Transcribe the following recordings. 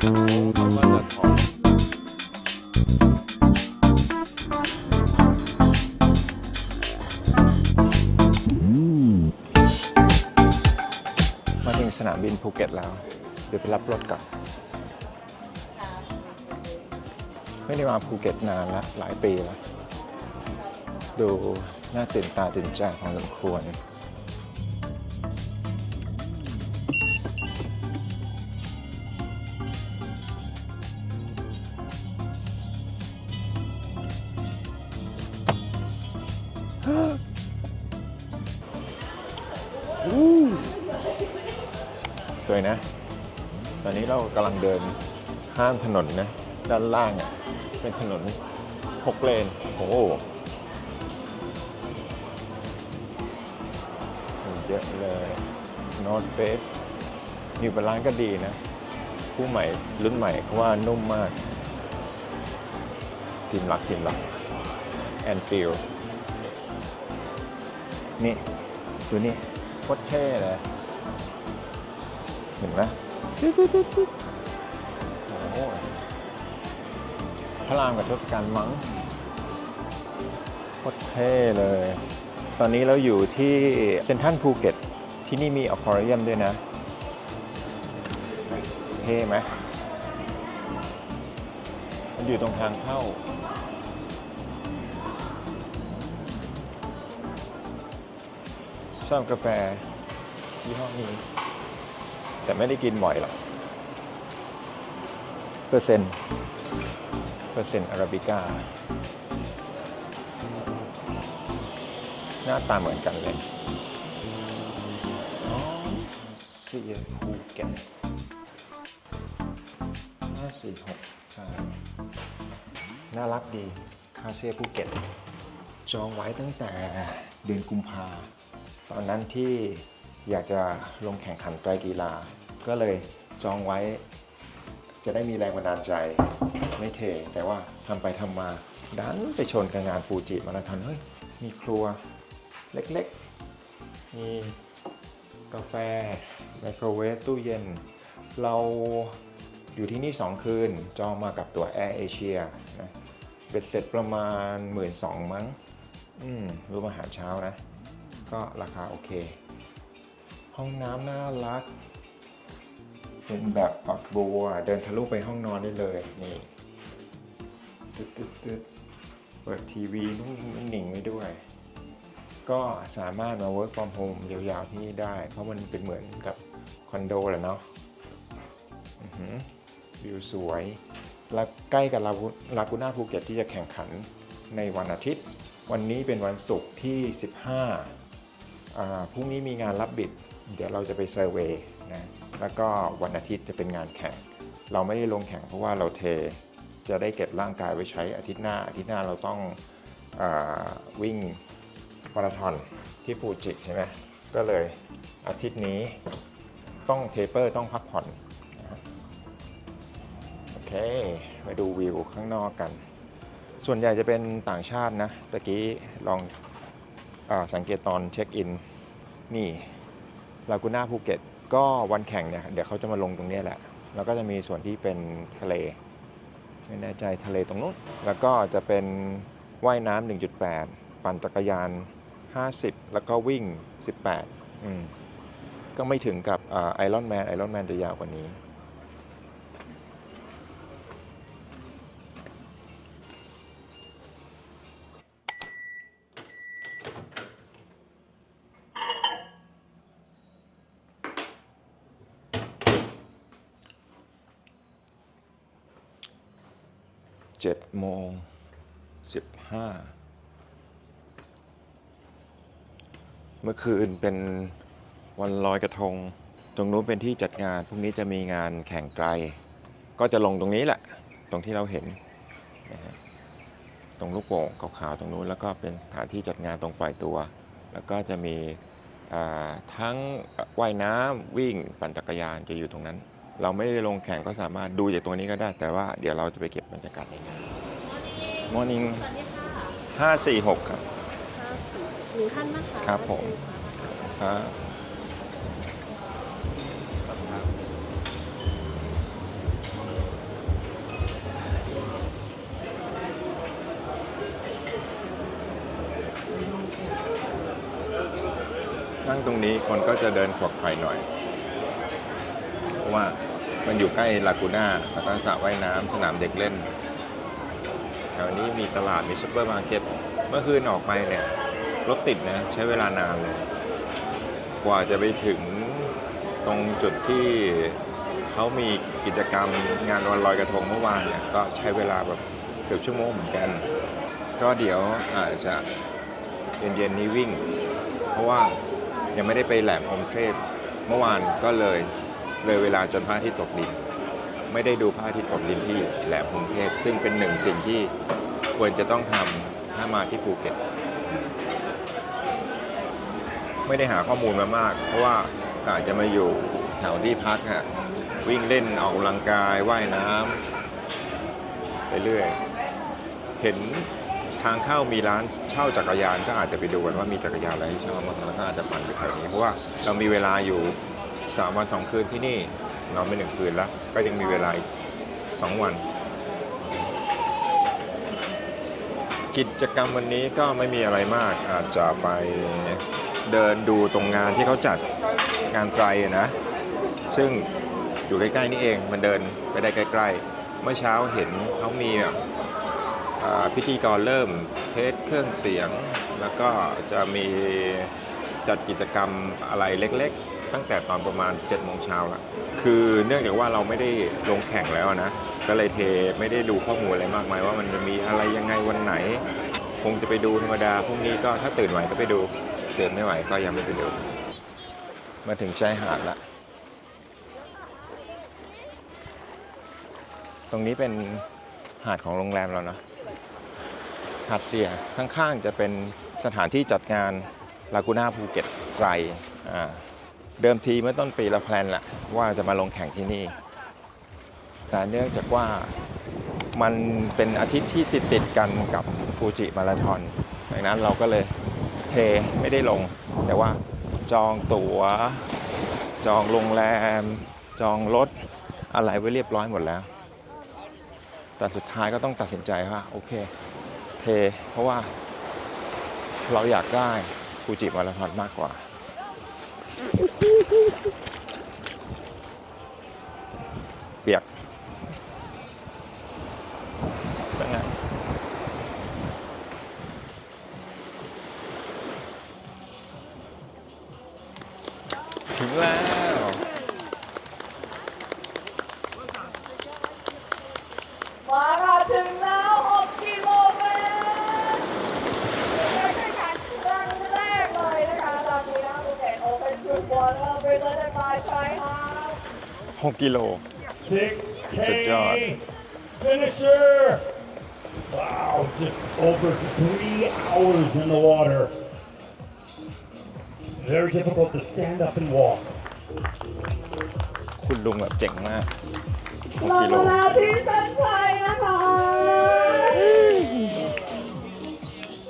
เขาก็จะถอดมาถึงสนามบินภูเก็ตแล้ว เดี๋ยวไปรับรถก่อนไม่ได้มาภูเก็ตนานล้วหลายปีแล้ว ดูน่าตื่นตาตื่นใจพองสมควร ยนะ ตอนนี้เรากำลังเดินข้ามถนนนะ ด้านล่างอะเป็นถนนหกเลน โอ้โหเยอะเลยนอ t เฟสนิวบาลานก็ดีนะ ผู้ใหม่รุ่นใหม่เขาว่านุ่มมาก ทีมรักทีมรักแอนฟิลนี่ ดูนี่โคตรเท่เลย เห็นไหมตึ๊ดตึ๊ดตึ๊ดตึ๊ดโอ้โหพระรามกับทศกัณฐ์มั้งโคตรเท่เลย ตอนนี้เราอยู่ที่เซนทัลภูเก็ต ที่นี่มีอควาเรียมด้วยนะ เท่ไหมมันอยู่ตรงทางเข้าชอบกาแฟยี่ห้อนี้ แต่ไม่ได้กินบ่อยหรอก เปอร์เซ็นต์ เปอร์เซ็นต์อาราบิก้า หน้าตาเหมือนกันเลยอ๋อเซียภูเก็ตห้าสี่หกน่ารักดี คาเซียภูเก็ต จองไว้ตั้งแต่เดือนกุมภา ตอนนั้นที่ อยากจะลงแข่งขันไตรกีฬา ก็เลยจองไว้ จะได้มีแรงบันดาลใจไม่เท แต่ว่าทำไปทำมาดันไปชนกับงานฟูจิมาราธอนเฮ้ยมีครัวเล็กๆ มีกาแฟไมโครเวฟตู้เย็น เราอยู่ที่นี่ 2 คืน จองมากับตัว Air Asia นะเบ็ดเสร็จประมาณ 1 2ื่นมั้ง อืมรวมอาหารเช้านะ ก็ราคาโอเค ห้องน้ำน่ารัก เป็นแบบฝักบัวเดินทะลุไปห้องนอนได้เลยนี่ตึ๊ดตึ๊ดตึ๊ดเปิดทีวีนุ่งหนิงไว้ด้วย ก็สามารถมา work from home ยาวๆที่นี่ได้ เพราะมันเป็นเหมือนกับคอนโดแหละเนาะวิวสวยและใกล้กับลากูน่าภูเก็ตที่จะแข่งขันในวันอาทิตย์ วันนี้เป็นวันศุกร์ที่ 15อ่าพรุ่งนี้มีงานรับบิด เดี๋ยวเราจะไปเซอร์เวย์นะแล้วก็วันอาทิตย์จะเป็นงานแข่ง เราไม่ได้ลงแข่งเพราะว่าเราเทจะได้เก็บร่างกายไว้ใช้อาทิตย์หน้า อาทิตย์หน้าเราต้องอวิ่งมาราธอนที่ฟูจิใช่ไหมก็เลยอาทิตย์นี้ต้องเทเปอร์ต้องพักผ่อนโอเคมาดูวิวข้างนอกกัน ส่วนใหญ่จะเป็นต่างชาตินะตะกี้ลองอสังเกตตอนเช็คอินนี่ ลากูน่าภูเก็ตก็วันแข่งเนี่ยเดี๋ยวเขาจะมาลงตรงนี้แหละ แล้วก็จะมีส่วนที่เป็นทะเลไม่แน่ใจทะเลตรงนู้น แล้วก็จะเป็นว่ายน้ำ1.8 ปั่นจักรยาน 50 แล้วก็วิ่ง 18 อืมก็ไม่ถึงกับไอรอนแมนไอรอนแมนจะยาวกว่านี้ เจ็ดโมงสิบห้าเมื่อคืนเป็นวันลอยกระทง ตรงนู้นเป็นที่จัดงาน พรุ่งนี้จะมีงานแข่งไกล ก็จะลงตรงนี้แหละ ตรงที่เราเห็นนะฮะตรงลูกโป่งขาวๆตรงนู้นแล้วก็เป็นสถานที่จัดงานตรงปลายตัว แล้วก็จะมี ทั้งว่ายน้ำวิ่งปั่นจักรยานจะอยู่ตรงนั้น เราไม่ได้ลงแข่งก็สามารถดูจากตัวนี้ก็ได้ แต่ว่าเดี๋ยวเราจะไปเก็บบรรยากาศในงาน Morning สวัสดีค่ะห้าสี่หกครับหนึ่งขั้นนะคะครับผมครับ งตรงนี้คนก็จะเดินขวักไข่หน่อย เพราะว่ามันอยู่ใกล้ลากูน่าแล้วก็สระว่ายน้ำสนามเด็กเล่น แถวนี้มีตลาดมีซุปเปอร์มาร์เก็ต เมื่อคืนออกไปเนี่ย รถติดนะใช้เวลานานเลย กว่าจะไปถึงตรงจุดที่เขามีกิจกรรมงานวันลอยกระทงเมื่อวานเนี่ยก็ใช้เวลาแบบเกือบชั่วโมงเหมือนกัน ก็เดี๋ยวอาจจะเย็นๆนี้วิ่ง เพราะว่า ยังไม่ได้ไปแหลมพรมเทพเมื่อวานก็เลยเลยเวลาจนพระอาทิตย์ตกดิน ไม่ได้ดูพระอาทิตย์ตกดินที่แหลมพรมเทพซึ่งเป็นหนึ่งสิ่งที่ควรจะต้องทำถ้ามาที่ภูเก็ต ไม่ได้หาข้อมูลมามาก เพราะว่ากะจะมาอยู่แถวที่พักฮะวิ่งเล่นออกกำลังกายว่ายน้ำไปเรื่อย เห็นางเข้ามีร้านเช่าจักรยานก็อาจจะไปดูกันว่ามีจักรยานอะไรให้เช่าบ้างแล้วก็อาจจะปั่นไปแถวนี้เพราะว่าเรามีเวลาอยู่สามวันสองคืนที่นี่นอนไปหนึ่งคืนแล้ว ก็ยังมีเวลาอีกสองวัน กิจกรรมวันนี้ก็ไม่มีอะไรมากอาจจะไปเดินดูตรงงานที่เขาจัดงานไตรนะ ซึ่งอยู่ใกล้ ๆ นี่เองมันเดินไปได้ใกล้ ๆ เมื่อเช้าเห็นเขามีแบบ พิธีกรเริ่มเทสเครื่องเสียง แล้วก็จะมีจัดกิจกรรมอะไรเล็กๆ ตั้งแต่ตอนประมาณ7จ็ดโมงเช้าละคือเนื่องจากว่าเราไม่ได้ลงแข่งแล้วนะ ก็เลยเทไม่ได้ดูข้อมูลอะไรมากมายว่ามันจะมีอะไรยังไงวันไหน คงจะไปดูธรรมดาพรุ่งนี้ก็ถ้าตื่นไหวก็ไปดูตื่นไม่ไหวก็ยังไม่ไปดู มาถึงชายหาดละตรงนี้เป็นหาดของโรงแรมเราเนาะ หาดเสียข้างๆจะเป็นสถานที่จัดงานลากูน่าภูเก็ตไตรอ่าเดิมทีเมื่อต้นปีเราแพลนแหละว่าจะมาลงแข่งที่นี่ แต่เนื่องจากว่ามันเป็นอาทิตย์ที่ติดติดกันกับฟูจิมาราธอนดังนั้นเราก็เลยเทไม่ได้ลง แต่ว่าจองตัว๋ว จองโรงแรม จองรถอะไรไว้เรียบร้อยหมดแล้ว แต่สุดท้ายก็ต้องตัดสินใจว่าโอเค เทเพราะว่าเราอยากได้ฟูจิมาราธอนมากกว่า เปียกสังไงถึงแล้ว มาค่ะถึงแล้ว 6 กิโลเมตรเป็นการแข่งขันครั้งแรกเลยนะคะลากูน่าภูเก็ตโอเ n นซูเปอร์แล้ว presented by Try Hard 6กิโล Good job. 6K finisher. Wow, just over three hours in the water. Very difficult to stand up and walk. คุณลุงแบบเจ๋งมากเรา6กิโลมาแล้วที่เส้นชัยนะคะ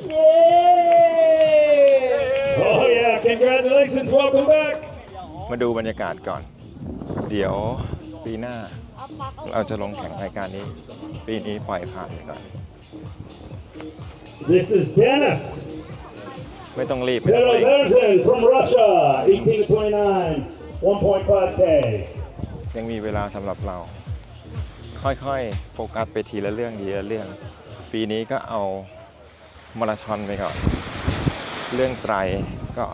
เย้ Oh yeah, congratulations, welcome back. มาดูบรรยากาศก่อน เดี๋ยวปีหน้าเราจะลงแข่งรายการนี้ ปีนี้ปล่อยผ่านไปก่อน This is Dennis ไม่ต้องรีบ ไม่ต้องรีบ Pedoverzen from Russia, 18 to 29, 1.5K. ยังมีเวลาสำหรับเรา ค่อยๆ โฟกัสไปทีละเรื่องทีละเรื่อง ปีนี้ก็เอามาราธอนไปก่อน เรื่องไตรก็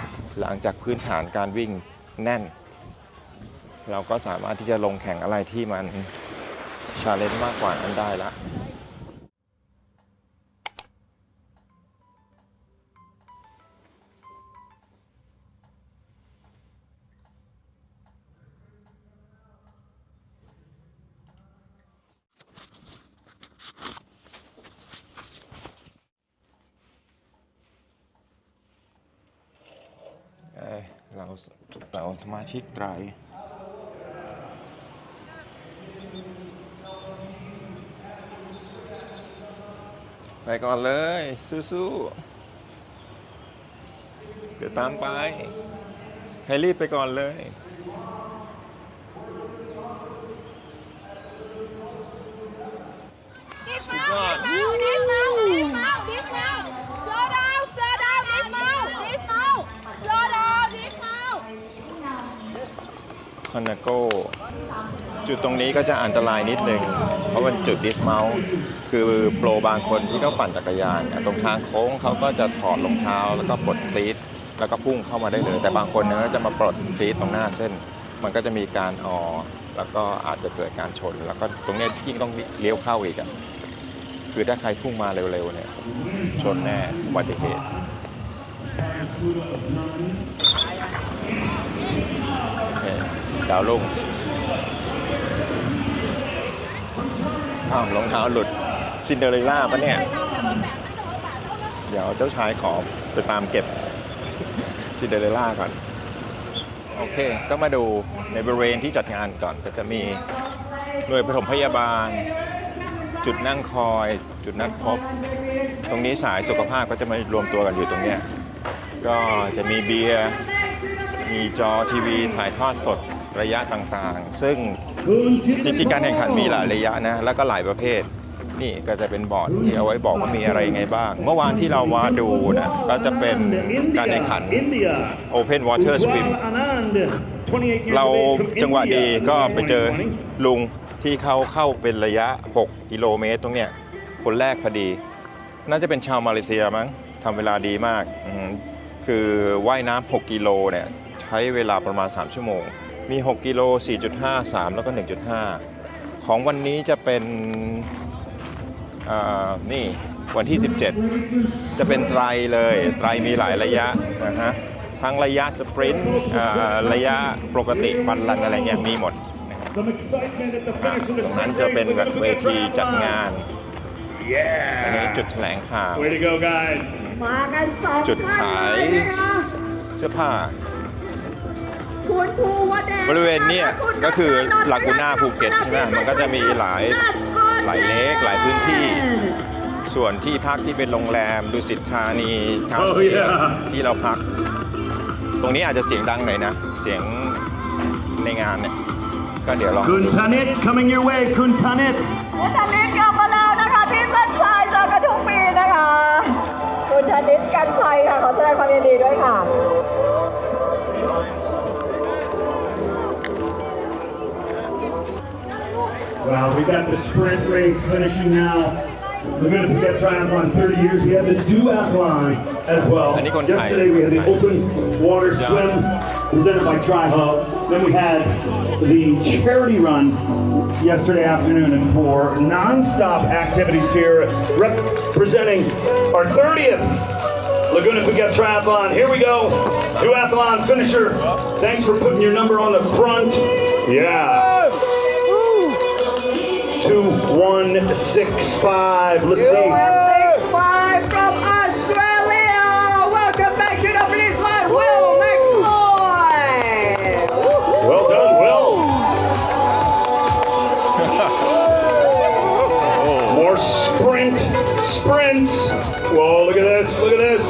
หลังจากพื้นฐานการวิ่งแน่น เราก็สามารถที่จะลงแข่งอะไรที่มันชาเลนจ์มากกว่านั้นได้ละเอ้ยเราเราสมาชิกไตร ไปก่อนเลย สู้ๆเดี๋ยวตามไป ใครรีบไปก่อนเลย Dismount, dismount, dismount, dismount, dismount. Slow down, slow down, dismount, dismount. Slow down, dismount. คานาโก จุดตรงนี้ก็จะอันตรายนิดนึง เพราะมันจุดดิสเมาส์คือโปรบางคนที่เขาปั่นจักรยาน ตรงทางโค้งเขาก็จะถอดรองเท้า แล้วก็ปลดซีทแล้วก็พุ่งเข้ามาได้เลย แต่บางคนเนี่ยก็จะมาปลดซีทตรงหน้าเส้น มันก็จะมีการออแล้วก็อาจจะเกิดการชน แล้วก็ตรงเนี้ยยิ่งต้องเลี้ยวเข้าอีกอะคือถ้าใครพุ่งมาเร็วๆเนี่ยชนแน่อุบัติเหตุโอเคดาวลุ่ง อ้าวรองเท้าหลุดซินเดอเรลล่าปะเนี่ย เดี๋ยวเจ้าชายขอไปตามเก็บซินเดอเรลล่าก่อน โอเค ก็มาดูในบริเวณที่จัดงานก่อน ก็จะมีหน่วยปฐมพยาบาล จุดนั่งคอย จุดนัดพบ ตรงนี้สายสุขภาพก็จะมารวมตัวกันอยู่ตรงเนี้ย ก็จะมีเบียร์ มีจอทีวีถ่ายทอดสดระยะต่างๆ ซึ่ง จริงๆการแข่งขันมีหลายระยะนะแล้วก็หลายประเภท นี่ก็จะเป็นบอร์ดที่เอาไว้บอกว่ามีอะไรไงบ้าง เมื่อวานที่เรามาดูนะก็จะเป็นการแข่งขัน Open Water Swim เราจังหวะดีก็ไปเจอลุงที่เขาเข้าเป็นระยะ 6 กิโลเมตรตรงเนี้ยคนแรกพอดี น่าจะเป็นชาวมาเลเซียมั้งทำเวลาดีมาก คือว่ายน้ำ6กิโลเนี่ยใช้เวลาประมาณ 3 ชั่วโมง มี 6 กิโล 4.5 3 แล้วก็ 1.5 ของวันนี้จะเป็นอ่านี่วันที่ 17 จะเป็นไตรเลย ไตรมีหลายระยะนะฮะทั้งระยะสปรินต์อ่าระยะปกติฟันรันอะไรเงี้ยมีหมดนะครับ Some excitement at the อ่า finish of ต this รงนั้น sprint จะเป็น race แบบ with เว the ทีจัด triathlon. งานอันนี้จุดแถลงข่าว Way to go, guys. มากันสองจุดท่านขายเลยนะคะเสื้อผ้าคุณภูวเดช บริเวณเนี้ยและคุณก็คือนัทนนท์ลากูน่าภูเก็ตใช่ไหมมันก็จะมีหลายหลายเลคหลายพื้นที่ ส่วนที่พักที่เป็นโรงแรมดุสิตธานีคา Oh, เซีย yeah. ที่เราพัก ตรงนี้อาจจะเสียงดังหน่อยนะ เสียงในงานเนี่ยก็เดี๋ยวลองดู Kuntanit coming your way, Kuntanit. คุณธนิตกลับมาแล้วนะคะที่เส้นชัยเจอกันทุกปีนะคะ คุณธนิตกันชัยค่ะขอแสดงความยินดีด้วยค่ะ Well, we got the sprint race finishing now. We're going to forget triathlon 30 years. We had the duathlon as well. Yesterday we had the open water swim presented by Tri-Hub. Then we had the charity run yesterday afternoon and for non-stop activities here representing our 30th Laguna Phuket Triathlon. Here we go. Duathlon finisher. Thanks for putting your number on the front. Yeah. Two, one, six, five. Let's see. 265 from Australia. Welcome back to the finish line, Will McCoy. Well done, Will. More sprint, sprints. Whoa, look at this, look at this.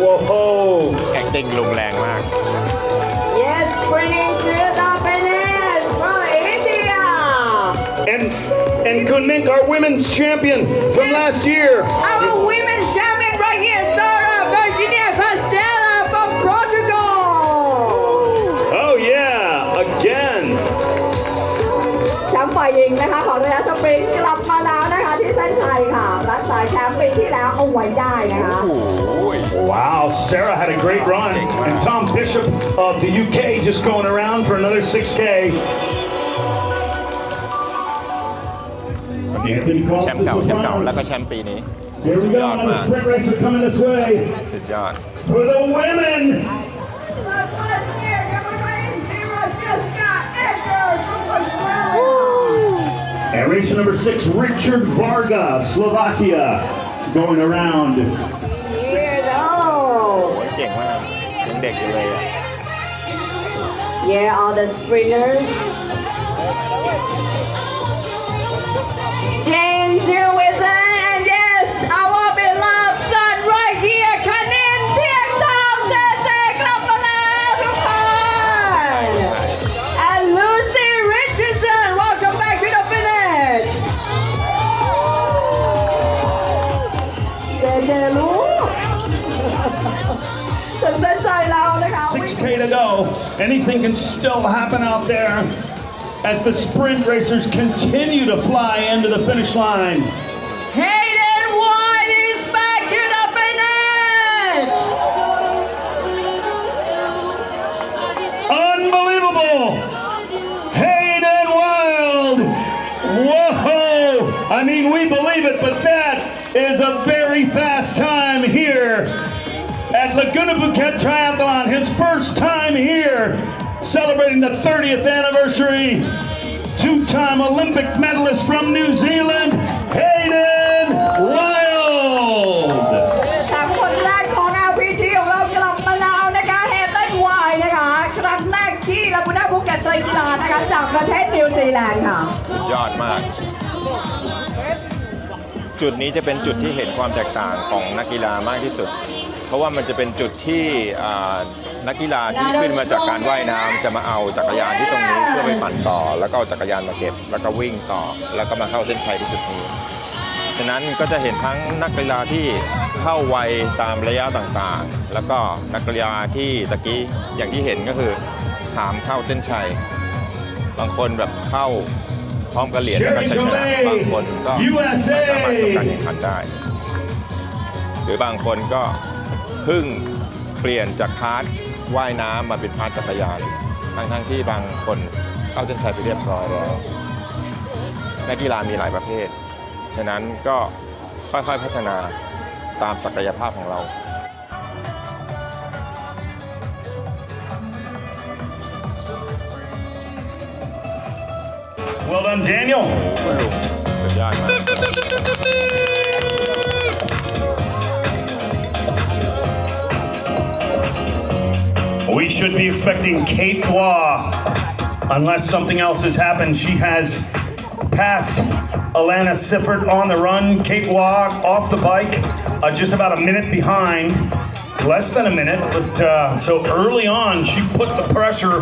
Whoa. แอคติ้งลุงแรงมาก Kunmink, our women's champion from last year. Our women's champion right here, Sarah Virginia Castella from Portugal. Oh yeah, again. แชมป์ฝ่ายหญิงนะคะของระยะสปรินต์กลับมาแล้วนะคะที่เส้นชัยค่ะ รักษาแชมป์ปีที่แล้วเอาไว้ได้นะคะ โอ้ย Wow, Sarah had a great run. And Tom Bishop of the UK just going around for another 6K. นนี้แชมป์เก่าแชมป์เก่าแล้วก็แชมป์ปีนี้ Here สุ we ด go. ยอด Another มาก sprint racer coming this way สุดยอด for the women. And race number six, Richard Varga, Slovakia, going around. Here go. เก่งมากยังเด็กอยู่เลยอะ Here are the sprinters. 6K to go. Anything can still happen out there as the sprint racers continue to fly into the finish line. Hayden White is back to the finish! Unbelievable! Hayden Wild! Whoa! I mean, we believe it, but that is a very fast time here at Laguna Bouquet Triathlon. His first time here, celebrating the 30th anniversary. Two time Olympic medalist from New Zealand, Hayden Wild! แชมป์คนแรกของ LPT ของเรากลับมาแล้วนะคะเฮเดนไวนะคะครั้งแรกที่ลากูน่าภูเก็ตไตรกีฬานะคะจากประเทศนิวซีแลนด์ค่ะสุดยอดมาก จุดนี้จะเป็นจุดที่เห็นความแตกต่างของนักกีฬามากที่สุดเพ ราะว่ามันจะเป็นจุดที่นักกีฬาที่ขึ้นมาจากการว่ายน้ำจะมาเอาจักรยานที่ตรงนี้เพื่อไปปั่นต่อ แล้วก็เอาจักรยานมาเก็บ แล้วก็วิ่งต่อ แล้วก็มาเข้าเส้นชัยที่จุดนี้ฉะนั้นก็จะเห็นทั้งนักกีฬาที่เข้าไวตามระยะต่างๆ แล้วก็นักกีฬาที่ตะกี้อย่างที่เห็นก็คือถามเข้าเส้นชัย บางคนแบบเข้าพร้อมกับเหรียญแล้วก็ชัยชนะบางคนก็สามารถจบการแข่งขันได้ หรือบางคนก็ เพิ่งเปลี่ยนจากพาร์ทว่ายน้ำมาเป็นพาร์ทจักรยานทั้งๆที่บางคนเข้าเส้นชัยไปเรียบร้อยแล้วนักกีฬามีหลายประเภท ฉะนั้นก็ค่อยๆพัฒนาตามศักยภาพของเรา Well done, Daniel. คุณลุงสุดยอดมาก We should be expecting Kate Bois, unless something else has happened. She has passed Alana Sifford on the run. Kate Bois off the bike, uh, just about a minute behind, less than a minute. But uh, so early on, she put the pressure.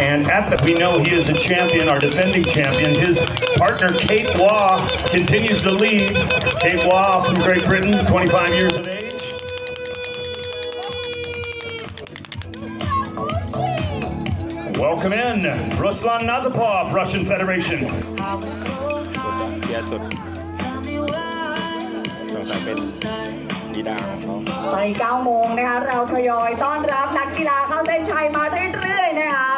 And at that, we know he is a champion, our defending champion. His partner, Kate Bois, continues to lead. Kate Bois from Great Britain, 25 years of age. come in Ruslan Nazapov, Russian Federation เปนเก้าโมงนะคะ เราทยอยต้อนรับนักกีฬาเข้าเส้นชัยมาเรื่อยๆนะคะ